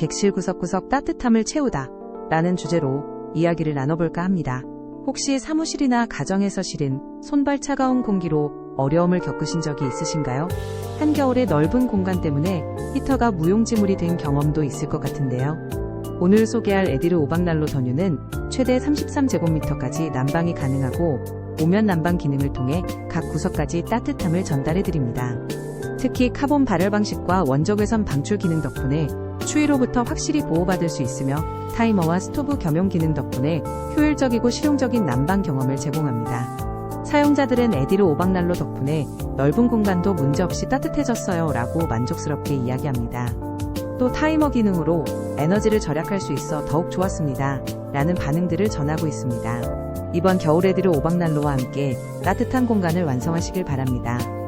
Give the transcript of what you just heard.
객실 구석구석 따뜻함을 채우다 라는 주제로 이야기를 나눠볼까 합니다. 혹시 사무실이나 가정에서 실은 손발 차가운 공기로 어려움을 겪으신 적이 있으신가요? 한겨울의 넓은 공간 때문에 히터가 무용지물이 된 경험도 있을 것 같은데요. 오늘 소개할 에디르 오박난로 전유는 최대 33제곱미터까지 난방이 가능하고 오면 난방 기능을 통해 각 구석까지 따뜻함을 전달해 드립니다. 특히 카본 발열 방식과 원적외선 방출 기능 덕분에 추위로부터 확실히 보호받을 수 있으며 타이머와 스토브 겸용 기능 덕분에 효율적이고 실용적인 난방 경험을 제공합니다. 사용자들은 에디르 오박난로 덕분에 넓은 공간도 문제없이 따뜻해졌어요 라고 만족스럽게 이야기합니다. 또 타이머 기능으로 에너지를 절약할 수 있어 더욱 좋았습니다. 라는 반응들을 전하고 있습니다. 이번 겨울 에디르 오박난로와 함께 따뜻한 공간을 완성하시길 바랍니다.